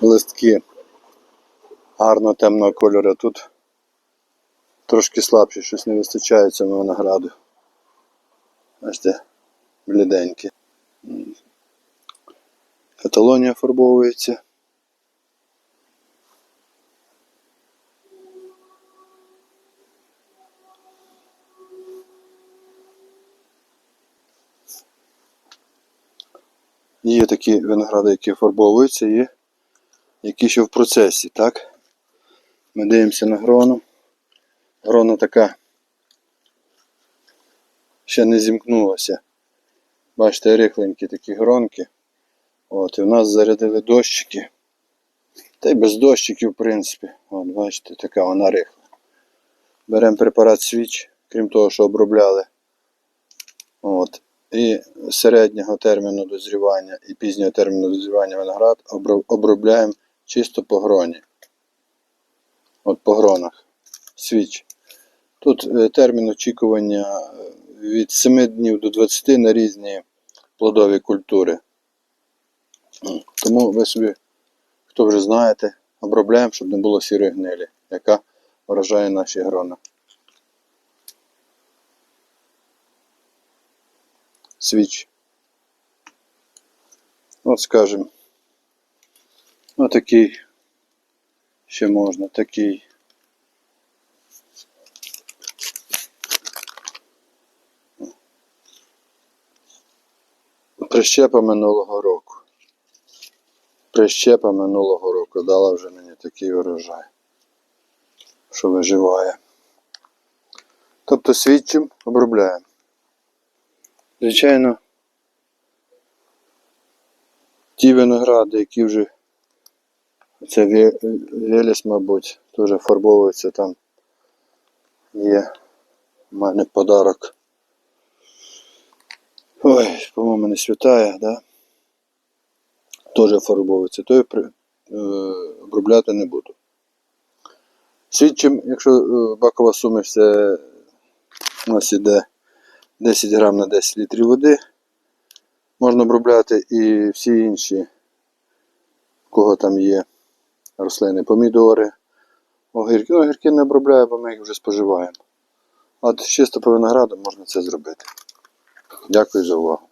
листки гарно темного кольору. Тут трошки слабші, щось не вистачає цьому винограду. Бачите, бліденькі. Каталонія фарбовується. Є такі виногради, які фарбовуються, є які ще в процесі, так? Ми дивимося на грону. Грона така ще не зімкнулася. Бачите, рихленькі такі гронки. От, і в нас зарядили дощики. Та й без дощиків, в принципі. От, бачите, така вона рихла. Беремо препарат свіч, крім того, що обробляли. От. І середнього терміну дозрівання і пізнього терміну дозрівання виноград обробляємо чисто по гроні. От по гронах. Свіч. Тут е, термін очікування е, від 7 днів до 20 на різні плодові культури. Тому ви собі, хто вже знаєте, обробляємо, щоб не було сірої гнилі, яка вражає наші грона. Свіч. От скажем. Ну такий ще можна, такий. Прищепа минулого року. Прищепа минулого року дала вже мені такий урожай, що виживає. Тобто свідчим обробляємо. Звичайно, ті виногради, які вже це Ве- Веліс, мабуть, теж фарбовується там. Є в мене подарок. Ой, по-моєму, не святая, да? Теж фарбовується, то я е, обробляти не буду. Свідчим, якщо е, бакова суміш, це у нас іде 10 грам на 10 літрів води. Можна обробляти і всі інші, кого там є рослини, помідори, огірки. Ну, огірки не обробляю, бо ми їх вже споживаємо. А чисто по винограду можна це зробити. Дякую за увагу.